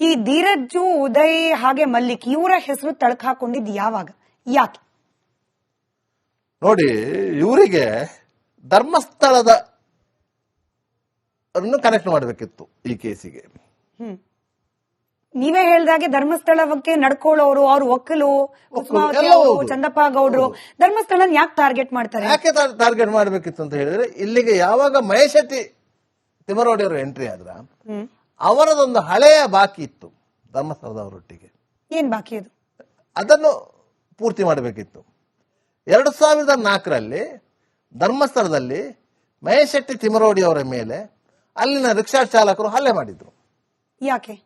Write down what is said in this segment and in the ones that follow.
ಈ ಧೀರಜ್ಜು ಉದಯ್ ಹಾಗೆ ಮಲ್ಲಿಕ್ ಇವರ ಹೆಸರು ತಳಕ ಹಾಕೊಂಡಿದ್ ಯಾವಾಗ? ಯಾಕೆ? ನೋಡಿ ಇವರಿಗೆ ಧರ್ಮಸ್ಥಳದ ಕನೆಕ್ಟ್ ಮಾಡಬೇಕಿತ್ತು ಈ ಕೇಸಿಗೆ. ಹ್ಮ್. ನೀವೇ ಧರ್ಮಸ್ಥಳ ಬಗ್ಗೆ ನಡ್ಕೊಳ್ಳೋರು ಅವ್ರ ಒಕ್ಕಲು. ಚಂದಪ್ಪ ಗೌಡ್ರು ಧರ್ಮಸ್ಥಳ ಯಾಕೆ ಟಾರ್ಗೆಟ್ ಮಾಡ್ತಾರೆ? ಯಾಕೆ ಟಾರ್ಗೆಟ್ ಮಾಡಬೇಕಿತ್ತು ಅಂತ ಹೇಳಿದ್ರೆ ಇಲ್ಲಿಗೆ ಯಾವಾಗ ಮಹೇಶತಿ ಅವರು ಎಂಟ್ರಿ ಆದ್ರ ಅವರದೊಂದು ಹಳೆಯ ಬಾಕಿ ಇತ್ತು ಧರ್ಮಸ್ಥಳದವರೊಟ್ಟಿಗೆ. ಏನ್ ಬಾಕಿ ಅದು? ಅದನ್ನು ಪೂರ್ತಿ ಮಾಡಬೇಕಿತ್ತು. ಎರಡು ಸಾವಿರದ ನಾಲ್ಕರಲ್ಲಿ ಧರ್ಮಸ್ಥಳದಲ್ಲಿ ಮಹೇಶ್ ಶೆಟ್ಟಿ ತಿಮರೋಡಿ ಅವರ ಮೇಲೆ ಅಲ್ಲಿನ ರಿಕ್ಷಾ ಚಾಲಕರು ಹಲ್ಲೆ ಮಾಡಿದ್ರು. ಯಾಕೆ?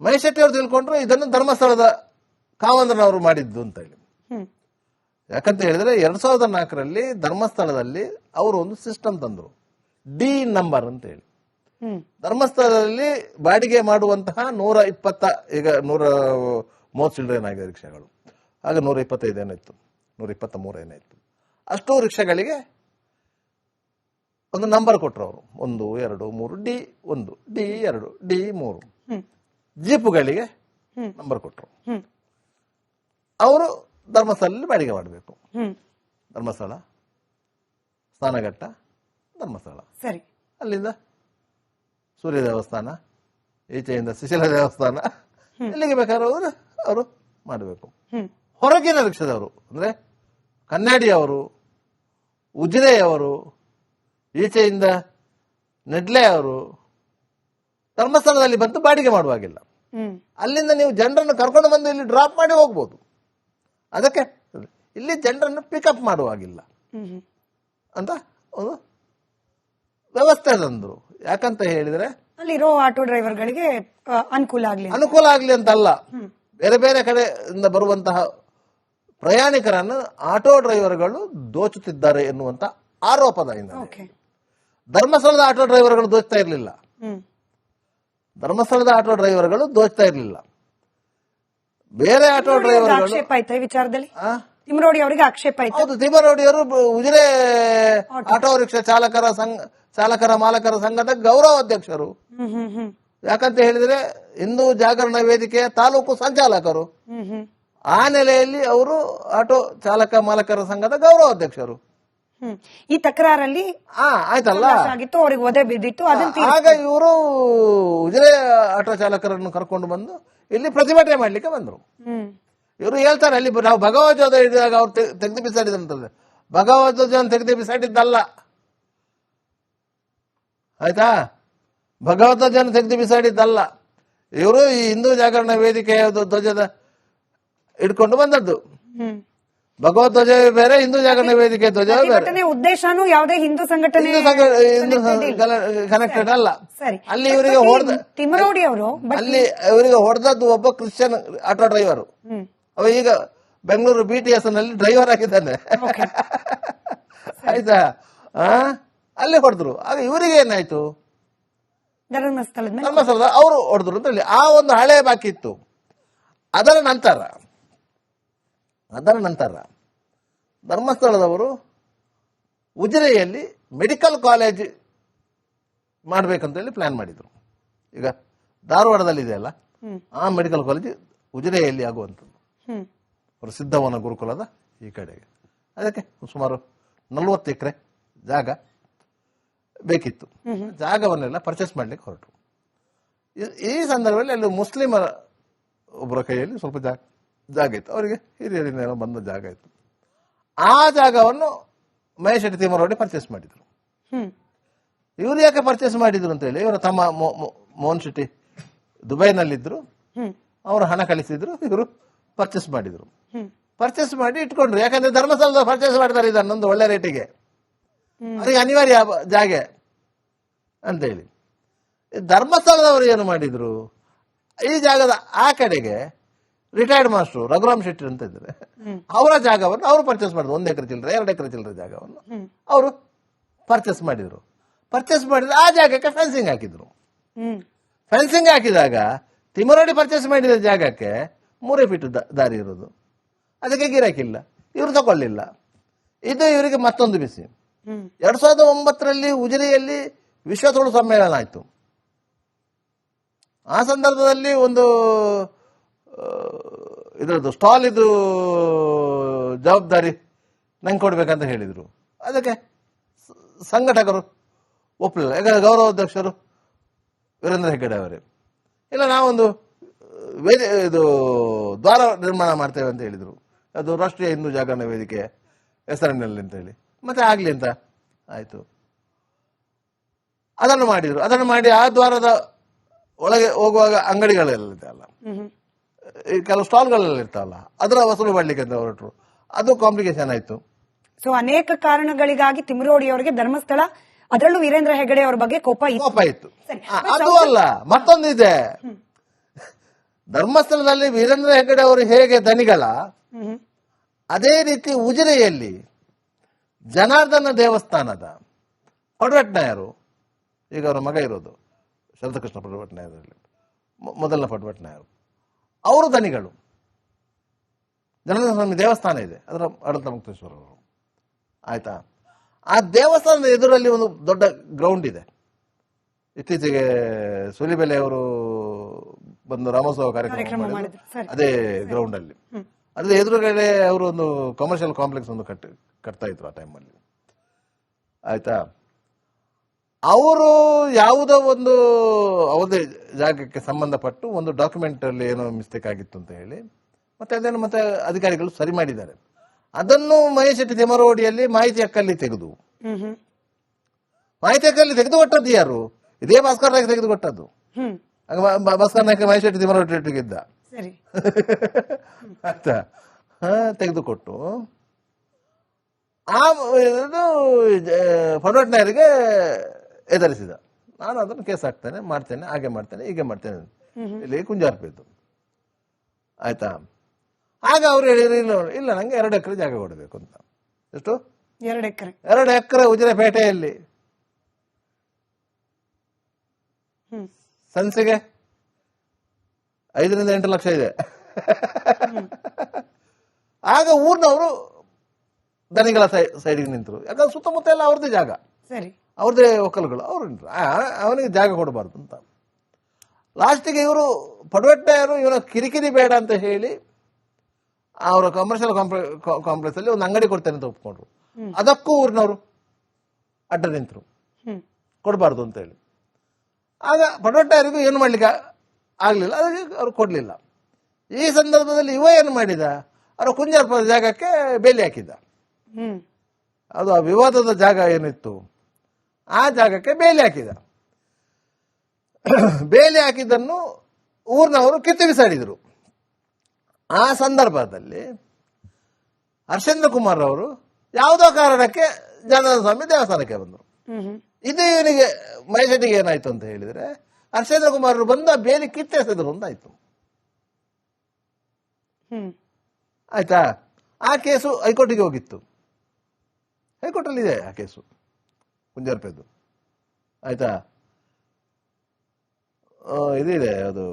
ಮಹೇಶ್ ಶೆಟ್ಟಿ ಅವರು ತಿಳ್ಕೊಂಡ್ರು ಇದನ್ನು ಧರ್ಮಸ್ಥಳದ ಕಾವಂದ್ರನವರು ಮಾಡಿದ್ದು ಅಂತ ಹೇಳಿ. ಯಾಕಂತ ಹೇಳಿದ್ರೆ ಎರಡ್ ಸಾವಿರದ ನಾಲ್ಕರಲ್ಲಿ ಧರ್ಮಸ್ಥಳದಲ್ಲಿ ಅವರು ಒಂದು ಸಿಸ್ಟಮ್ ತಂದ್ರು. ಡಿ ನಂಬರ್ ಅಂತ ಹೇಳಿ. ಧರ್ಮಸ್ಥಳದಲ್ಲಿ ಬಾಡಿಗೆ ಮಾಡುವಂತಹ ನೂರ ಇಪ್ಪತ್ತ ಈಗ ನೂರ ಮೂವತ್ತು ಚಿಲ್ಲರೆ ಏನಾಗಿದೆ ರಿಕ್ಷಾಗಳು? ಆಗ ನೂರ ಇಪ್ಪತ್ತೈದು ಏನಾಯ್ತು? ನೂರ ಇಪ್ಪತ್ತ ಮೂರು ಏನಾಯ್ತು? ಅಷ್ಟು ರಿಕ್ಷಾಗಳಿಗೆ ಒಂದು ನಂಬರ್ ಕೊಟ್ಟರು ಅವರು. ಒಂದು ಎರಡು ಮೂರು ಡಿ ಒಂದು ಡಿ ಎರಡು ಡಿ ಮೂರು. ಜೀಪುಗಳಿಗೆ ಹ್ಮ್. ನಂಬರ್ ಕೊಟ್ಟರು ಅವರು ಧರ್ಮಸ್ಥಳದಲ್ಲಿ ಬಾಡಿಗೆ ಮಾಡಬೇಕು. ಧರ್ಮಸ್ಥಳ ಸ್ನಾನಘಟ್ಟ ಧರ್ಮಸ್ಥಳ. ಸರಿ. ಅಲ್ಲಿಂದ ಸೂರ್ಯ ದೇವಸ್ಥಾನ ಈಚೆಯಿಂದ ಸುಶೀಲ ದೇವಸ್ಥಾನ ಎಲ್ಲಿಗೆ ಬೇಕಾದ್ರೆ ಅವರು ಅವರು ಮಾಡಬೇಕು. ಹೊರಗಿನ ವೃಕ್ಷದವರು ಅಂದ್ರೆ ಕನ್ನಡಿಯವರು ಉಜಿರೆಯವರು ಈಚೆಯಿಂದ ನೆಡ್ಲೆ ಅವರು ಧರ್ಮಸ್ಥಳದಲ್ಲಿ ಬಂದು ಬಾಡಿಗೆ ಮಾಡುವಾಗಿಲ್ಲ ಅಲ್ಲಿಂದ ನೀವು ಜನರನ್ನು ಕರ್ಕೊಂಡು ಬಂದು ಇಲ್ಲಿ ಡ್ರಾಪ್ ಮಾಡಿ ಹೋಗ್ಬೋದು. ಅದಕ್ಕೆ ಇಲ್ಲಿ ಜನರನ್ನು ಪಿಕಪ್ ಮಾಡುವಾಗಿಲ್ಲ ಅಂತ ಒಂದು ವ್ಯವಸ್ಥೆ ತಂದ್ರು ಯಾಕಂತ ಹೇಳಿದ್ರೆ ಅಲ್ಲಿರೋ ಆಟೋ ಡ್ರೈವರ್ಗಳಿಗೆ ಗಳಿಗೆ ಅನುಕೂಲ ಆಗ್ಲಿ. ಅನುಕೂಲ ಆಗ್ಲಿ ಅಂತಲ್ಲ. ಬೇರೆ ಬೇರೆ ಕಡೆಯಿಂದ ಬರುವಂತಹ ಪ್ರಯಾಣಿಕರನ್ನು ಆಟೋ ಡ್ರೈವರ್ಗಳು ದೋಚುತ್ತಿದ್ದಾರೆ ಎನ್ನುವಂತ ಆರೋಪದ ಹಿನ್ನೆಲೆ. ಓಕೆ. ಧರ್ಮಸ್ಥಳದ ಆಟೋ ಡ್ರೈವರ್ಗಳು ದೋಚ್ತಾ ಇರಲಿಲ್ಲ. ಧರ್ಮಸ್ಥಳದ ಆಟೋ ಡ್ರೈವರ್ಗಳು ದೋಚ್ತಾ ಇರಲಿಲ್ಲ. ಬೇರೆ ಆಟೋ ಡ್ರೈವರ್ಗಳು ಡ್ರೈವರ್ಗಳು ವಿಚಾರದಲ್ಲಿ? ತಿಮ್ರೋಡಿ ಅವರಿಗೆ ಆಕ್ಷೇಪ ಇತ್ತು. ಹೌದು ತಿಮ್ಮರೋಡಿಯವರು ಉಜಿರೆ ಆಟೋ ರಿಕ್ಷಾ ಚಾಲಕರ ಸಂಘ ಚಾಲಕರ ಮಾಲಕರ ಸಂಘದ ಗೌರವ ಅಧ್ಯಕ್ಷರು. ಯಾಕಂತ ಹೇಳಿದ್ರೆ ಹಿಂದೂ ಜಾಗರಣ ವೇದಿಕೆಯ ತಾಲೂಕು ಸಂಚಾಲಕರು. ಆ ನೆಲೆಯಲ್ಲಿ ಅವರು ಆಟೋ ಚಾಲಕ ಮಾಲಕರ ಸಂಘದ ಗೌರವ ಅಧ್ಯಕ್ಷರು. ಈ ತಕರಾರಲ್ಲಿ ಆ ಆಯ್ತಲ್ಲ? ಆಗಿತ್ತು ಅವ್ರಿಗೆ ಒದೆ ಬಿದ್ದಿತ್ತು ಆಗ ಇವರು ಉಜಿರೆ ಆಟೋ ಚಾಲಕರನ್ನು ಕರ್ಕೊಂಡು ಬಂದು ಇಲ್ಲಿ ಪ್ರತಿಭಟನೆ ಮಾಡ್ಲಿಕ್ಕೆ ಬಂದರು. ಇವರು ಹೇಳ್ತಾರೆ ಅಲ್ಲಿ ನಾವು ಭಗವದ್ಗೀತೆ ಹಿಡಿದಾಗ ಅವ್ರು ತೆಗ್- ತೆಗೆದು ಬಿಸಾಡಿದಂತದ್ದು. ಭಗವದ್ಗೀತೆಯನ್ನು ತೆಗೆದು ಬಿಸಾಡಿದ್ದಲ್ಲ. ಆಯ್ತಾ? ಭಗವದ್ಗೀತೆಯನ್ನು ತೆಗೆದು ಬಿಸಾಡಿದ್ದಲ್ಲ. ಇವರು ಈ ಹಿಂದೂ ಜಾಗರಣ ವೇದಿಕೆ ಧ್ವಜದ ಇಟ್ಕೊಂಡು ಬಂದದ್ದು. ಭಗವದ್ ಧ್ವಜ ಬೇರೆ ಹಿಂದೂ ಜಾಗರಣ ವೇದಿಕೆ ಧ್ವಜ ಬೇರೆ. ಉದ್ದೇಶನೂ ಯಾವುದೇ ಹಿಂದೂ ಸಂಘಟನೆ ಹಿಂದೂ ಕನೆಕ್ಟೆಡ್ ಅಲ್ಲ. ಅಲ್ಲಿ ಇವರಿಗೆ ಹೊಡೆದ ತಿಮ್ಮರೋಡಿ ಅವರು ಅಲ್ಲಿ ಇವರಿಗೆ ಹೊಡೆದದ್ದು ಒಬ್ಬ ಕ್ರಿಶ್ಚಿಯನ್ ಆಟೋ ಡ್ರೈವರು. ಅವ ಈಗ ಬೆಂಗಳೂರು ಬಿ ಟಿ ಎಸ್ನಲ್ಲಿ ಡ್ರೈವರ್ ಆಗಿದ್ದಾನೆ. ಆಯ್ತಾ? ಆ? ಅಲ್ಲಿ ಹೊಡೆದ್ರು. ಆಗ ಇವರಿಗೆ ಏನಾಯ್ತು? ಧರ್ಮಸ್ಥಳದ ಅವರು ಹೊಡೆದ್ರು ಅಂತ ಹೇಳಿ. ಆ ಒಂದು ಹಳೆ ಬಾಕಿ ಇತ್ತು. ಅದರ ನಂತರ ಅದರ ನಂತರ ಧರ್ಮಸ್ಥಳದವರು ಉಜಿರೆಯಲ್ಲಿ ಮೆಡಿಕಲ್ ಕಾಲೇಜ್ ಮಾಡ್ಬೇಕಂತ ಹೇಳಿ ಪ್ಲಾನ್ ಮಾಡಿದ್ರು. ಈಗ ಧಾರವಾಡದಲ್ಲಿ ಇದೆಯಲ್ಲ ಆ ಮೆಡಿಕಲ್ ಕಾಲೇಜ್ ಉಜಿರೆಯಲ್ಲಿ ಆಗುವಂಥದ್ದು. ಹ್ಮ್. ಪ್ರಸಿದ್ಧವನ ಗುರುಕುಲದ ಈ ಕಡೆಗೆ. ಅದಕ್ಕೆ ಸುಮಾರು ನಲ್ವತ್ತು ಎಕರೆ ಜಾಗ ಬೇಕಿತ್ತು. ಜಾಗವನ್ನೆಲ್ಲ ಪರ್ಚೇಸ್ ಮಾಡ್ಲಿಕ್ಕೆ ಹೊರಟು. ಈ- ಸಂದರ್ಭದಲ್ಲಿ ಅಲ್ಲಿ ಮುಸ್ಲಿಮರ ಒಬ್ಬರ ಕೈಯಲ್ಲಿ ಸ್ವಲ್ಪ ಜಾಗ ಜಾಗ ಇತ್ತು. ಅವರಿಗೆ ಹಿರಿಯರಿಂದ ಬಂದ ಜಾಗ ಇತ್ತು. ಆ ಜಾಗವನ್ನು ಮಹೇಶ್ ಶೆಟ್ಟಿ ತಿಮ್ಮರವಡಿ ಪರ್ಚೇಸ್ ಮಾಡಿದರು. ಇವರು ಯಾಕೆ ಪರ್ಚೇಸ್ ಮಾಡಿದ್ರು ಅಂತ ಹೇಳಿ ಇವರ ತಮ್ಮ ಮೋಹನ್ ಶೆಟ್ಟಿ ದುಬೈನಲ್ಲಿದ್ದರು. ಅವರು ಹಣ ಕಳಿಸಿದ್ರು. ಇವರು ಪರ್ಚೇಸ್ ಮಾಡಿದ್ರು. ಪರ್ಚೇಸ್ ಮಾಡಿ ಇಟ್ಕೊಂಡ್ರು. ಯಾಕಂದ್ರೆ ಧರ್ಮಸ್ಥಳದ ಪರ್ಚೇಸ್ ಮಾಡ್ತಾರೆ ಇದನ್ನೊಂದು ಒಳ್ಳೆ ರೇಟಿಗೆ ಅವರಿಗೆ ಅನಿವಾರ್ಯ ಜಾಗೆ ಅಂತೇಳಿ. ಧರ್ಮಸ್ಥಳದವರು ಏನು ಮಾಡಿದ್ರು? ಈ ಜಾಗದ ಆ ಕಡೆಗೆ ರಿಟೈರ್ಡ್ ಮಾಸ್ಟರ್ ರಘುರಾಮ್ ಶೆಟ್ಟಿ ಅಂತ ಇದ್ದಾರೆ. ಅವರ ಜಾಗವನ್ನು ಅವರು ಪರ್ಚೇಸ್ ಮಾಡಿದ್ರು. ಒಂದು ಎಕರೆ ಚಿಲ್ಲರೆ ಎರಡು ಎಕರೆ ಚಿಲ್ಲರೆ ಜಾಗವನ್ನು. ಅವರು ಪರ್ಚೇಸ್ ಮಾಡಿದ್ರು. ಪರ್ಚೇಸ್ ಮಾಡಿದ್ರೆ ಆ ಜಾಗಕ್ಕೆ ಫೆನ್ಸಿಂಗ್ ಹಾಕಿದ್ರು. ಫೆನ್ಸಿಂಗ್ ಹಾಕಿದಾಗ ತಿಮರೋಡಿ ಪರ್ಚೇಸ್ ಮಾಡಿದ ಜಾಗಕ್ಕೆ ಮೂರೇ ಫೀಟ್ ದಾರಿ ಇರೋದು ಅದಕ್ಕೆ ಗಿರಾಕಿಲ್ಲ. ಇವರು ತಗೊಳ್ಳಿಲ್ಲ. ಇದು ಇವರಿಗೆ ಮತ್ತೊಂದು ಬಿಸಿ. ಎರಡ್ ಸಾವಿರದ ಒಂಬತ್ತರಲ್ಲಿ ಉಜಿರೆಯಲ್ಲಿ ವಿಶ್ವ ತುಳು ಸಮ್ಮೇಳನ ಆಯಿತು. ಆ ಸಂದರ್ಭದಲ್ಲಿ ಒಂದು ಇದರದ್ದು ಇದ್ರದ್ದು ಸ್ಟಾಲ್ ಇದು ಜವಾಬ್ದಾರಿ ನಂಗೆ ಕೊಡ್ಬೇಕಂತ ಹೇಳಿದರು. ಅದಕ್ಕೆ ಸಂಘಟಕರು ಒಪ್ಪಲಿಲ್ಲ ಯಾಕಂದ್ರೆ ಗೌರವಾಧ್ಯಕ್ಷರು ವೀರೇಂದ್ರ ಹೆಗ್ಗಡೆ ಅವರೇ. ಇಲ್ಲ ನಾವೊಂದು ವೇದಿ ಇದು ದ್ವಾರ ನಿರ್ಮಾಣ ಮಾಡ್ತೇವೆ ಅಂತ ಹೇಳಿದರು. ಅದು ರಾಷ್ಟ್ರೀಯ ಹಿಂದೂ ಜಾಗರಣ ವೇದಿಕೆ ಹೆಸರಿನಲ್ಲಿ ಅಂತ ಹೇಳಿ. ಮತ್ತೆ ಆಗಲಿ ಅಂತ ಆಯಿತು. ಅದನ್ನು ಮಾಡಿದರು. ಅದನ್ನು ಮಾಡಿ ಆ ದ್ವಾರದ ಒಳಗೆ ಹೋಗುವಾಗ ಹ್ಮ್. ಈ ಕೆಲವು ಸ್ಟಾಲ್ಗಳಲ್ಲಿ ಇರ್ತಾವಲ್ಲ ಅದರ ವಸೂಲು ಮಾಡಲಿಕ್ಕೆ ಅಂತ ಹೊರಟರು. ಅದು ಕಾಂಪ್ಲಿಕೇಶನ್ ಆಯಿತು. ಸೊ ಅನೇಕ ಕಾರಣಗಳಿಗಾಗಿ ತಿಮ್ರೋಡಿ ಅವರಿಗೆ ಧರ್ಮಸ್ಥಳ ಅದರಲ್ಲೂ ವೀರೇಂದ್ರ ಹೆಗಡೆ ಅವರ ಬಗ್ಗೆ ಕೋಪ ಇತ್ತು. ಕೋಪ ಇತ್ತು. ಅದು ಅಲ್ಲ ಮತ್ತೊಂದು ಇದೆ ಧರ್ಮಸ್ಥಳದಲ್ಲಿ ವೀರೇಂದ್ರ ಹೆಗ್ಗಡೆ ಅವರು ಹೇಗೆ ದನಿಗಳ. ಅದೇ ರೀತಿ ಉಜಿರೆಯಲ್ಲಿ ಜನಾರ್ದನ ದೇವಸ್ಥಾನದ ಪಡ್ವಟ್ನಾಯರು ಈಗ ಅವರ ಮಗ ಇರೋದು ಶರದಕೃಷ್ಣ ಪಡ್ವಟ್ನಾಯರಲ್ಲಿ ಮೊದಲನ ಪಡ್ವಟ್ನಾಯರು ಅವರು ದನಿಗಳು ಜನಾರ್ದನ ಸ್ವಾಮಿ ದೇವಸ್ಥಾನ ಇದೆ ಅದರ ಅಡತ ಮುಕ್ತೇಶ್ವರ ಅವರು. ಆಯ್ತಾ? ಆ ದೇವಸ್ಥಾನದ ಎದುರಲ್ಲಿ ಒಂದು ದೊಡ್ಡ ಗ್ರೌಂಡ್ ಇದೆ. ಇತ್ತೀಚೆಗೆ ಸುಲಿಬೆಲೆ ಅವರು ಬಂದು ರಾಮೋತ್ಸವ ಕಾರ್ಯಕ್ರಮ ಮಾಡಿದ್ರು. ಅದೇ ಗ್ರೌಂಡ್ ಅಲ್ಲಿ. ಅದ್ರ ಎದುರುಗಡೆ ಅವರು ಒಂದು ಕಮರ್ಷಿಯಲ್ ಕಾಂಪ್ಲೆಕ್ಸ್ ಒಂದು ಕಟ್ಟಿ ಕಟ್ತಾ ಇದ್ರು ಆ ಟೈಮಲ್ಲಿ ಆಯ್ತಾ? ಅವರು ಯಾವುದೋ ಒಂದು ಅವದೇ ಜಾಗಕ್ಕೆ ಸಂಬಂಧಪಟ್ಟು ಒಂದು ಡಾಕ್ಯುಮೆಂಟ್ ಅಲ್ಲಿ ಏನೋ ಮಿಸ್ಟೇಕ್ ಆಗಿತ್ತು ಅಂತ ಹೇಳಿ ಮತ್ತೆ ಅದೇನು ಮತ್ತೆ ಅಧಿಕಾರಿಗಳು ಸರಿ ಮಾಡಿದ್ದಾರೆ. ಅದನ್ನು ಮಹೇಶ್ ಶೆಟ್ಟಿ ತಿಮರೋಡಿಯಲ್ಲಿ ಮಾಹಿತಿ ಹಕ್ಕಲ್ಲಿ ತೆಗೆದು. ಮಾಹಿತಿ ಹಕ್ಕಲ್ಲಿ ತೆಗೆದು ಕೊಟ್ಟದ್ದು ಯಾರು? ಇದೇ ಭಾಸ್ಕರ್ ತೆಗೆದು ಕೊಟ್ಟದ್ದು ಆಗ ಮಹೇಶ್ ಶೆಟ್ಟಿ ಆಯ್ತಾ ಹಾ ತೆಗೆದುಕೊಟ್ಟು. ಆ ಇದು ಫರ್ವಟ್ನಾಯರಿಗೆ ಎದುರಿಸಿದ. ನಾನು ಅದನ್ನು ಕೇಸ್ ಹಾಕ್ತೇನೆ ಮಾಡ್ತೇನೆ ಹಾಗೆ ಮಾಡ್ತೇನೆ ಹೀಗೆ ಮಾಡ್ತೇನೆ. ಇಲ್ಲಿ ಕುಂಜಾರ್ಪೇತು ಆಯ್ತಾ? ಆಗ ಅವ್ರು ಹೇಳಿದ್ರು ಇಲ್ಲ ಇಲ್ಲ ನಂಗೆ ಎರಡು ಎಕರೆ ಜಾಗ ಕೊಡಬೇಕು ಅಂತ. ಎಷ್ಟು? ಎರಡು ಎಕರೆ. ಎರಡು ಎಕರೆ ಉಜಿರೆಪೇಟೆಯಲ್ಲಿ. ಹ್ಮ್. ಸೆನ್ಸಿಗೆ ಐದರಿಂದ ಎಂಟು ಲಕ್ಷ ಇದೆ. ಆಗ ಊರಿನವರು ದನಿಗಳ ಸೈಡಿಗೆ ನಿಂತರು. ಯಾಕಂದ್ರೆ ಸುತ್ತಮುತ್ತ ಎಲ್ಲ ಅವ್ರದ್ದೇ ಜಾಗ. ಸರಿ. ಅವ್ರದ್ದೇ ಒಕ್ಕಲುಗಳು. ಅವ್ರು ನಿಂತರು ಅವನಿಗೆ ಜಾಗ ಕೊಡಬಾರ್ದು ಅಂತ. ಲಾಸ್ಟಿಗೆ ಇವರು ಪಡವಟ್ಟೆಯರು ಇವನ ಕಿರಿಕಿರಿ ಬೇಡ ಅಂತ ಹೇಳಿ ಅವರ ಕಮರ್ಷಿಯಲ್ ಕಾಂಪ್ಲೆಕ್ಸ್ ಅಲ್ಲಿ ಒಂದು ಅಂಗಡಿ ಕೊಡ್ತೇನೆ ಅಂತ ಒಪ್ಕೊಂಡ್ರು. ಅದಕ್ಕೂ ಊರಿನವರು ಅಡ್ಡ ನಿಂತರು. ಕೊಡಬಾರ್ದು ಅಂತ ಹೇಳಿ. ಆಗ ಪಟೋಟಾರಿಗೂ ಏನು ಮಾಡ್ಲಿಕ್ಕೆ ಆಗಲಿಲ್ಲ. ಅದಕ್ಕೆ ಅವ್ರು ಕೊಡಲಿಲ್ಲ. ಈ ಸಂದರ್ಭದಲ್ಲಿ ಇವ ಏನು ಮಾಡಿದ? ಅವರ ಕುಂಜಾರ್ಪದ ಜಾಗಕ್ಕೆ ಬೇಲಿ ಹಾಕಿದ್ದ. ಅದು ಆ ವಿವಾದದ ಜಾಗ ಏನಿತ್ತು? ಆ ಜಾಗಕ್ಕೆ ಬೇಲಿ ಹಾಕಿದ. ಬೇಲಿ ಹಾಕಿದ್ದನ್ನು ಊರಿನವರು ಕಿತ್ತು ಬಿಸಾಡಿದರು. ಆ ಸಂದರ್ಭದಲ್ಲಿ ಹರ್ಷೇಂದ್ರ ಕುಮಾರ್ ಅವರು ಯಾವುದೋ ಕಾರಣಕ್ಕೆ ಜನಾರ್ದನ ಸ್ವಾಮಿ ದೇವಸ್ಥಾನಕ್ಕೆ ಬಂದರು. ಇದು ಇವನಿಗೆ ಮೈಸೂರಿಗೆ ಏನಾಯ್ತು ಅಂತ ಹೇಳಿದ್ರೆ ಹರ್ಷೇಂದ್ರ ಕುಮಾರ್ ಬಂದ ಬೇಲಿ ಕಿತ್ತೆಸೆದ್ರು ಒಂದಾಯ್ತು ಆಯ್ತು? ಆ ಕೇಸು ಹೈಕೋರ್ಟಿಗೆ ಹೋಗಿತ್ತು. ಹೈಕೋರ್ಟಲ್ಲಿ ಇದೆ ಆ ಕೇಸು ಮುಂಜಾರ್ಪೇದು ಆಯ್ತಾ? ಇದಿದೆ ಅದು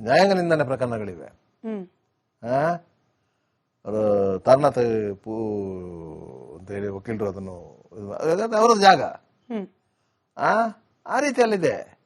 ನ್ಯಾಯಾಂಗ ನಿಂದನೆ ಪ್ರಕರಣಗಳಿವೆ. ಹ್ಮ್. ಅದು ತಾರನಾಥ ಪೂ ಅಂತ ಹೇಳಿ ವಕೀಲರು ಅದನ್ನು ಅವರದ್ದು ಜಾಗ. ಆ? ಆ ರೀತಿಯಲ್ಲಿದೆ.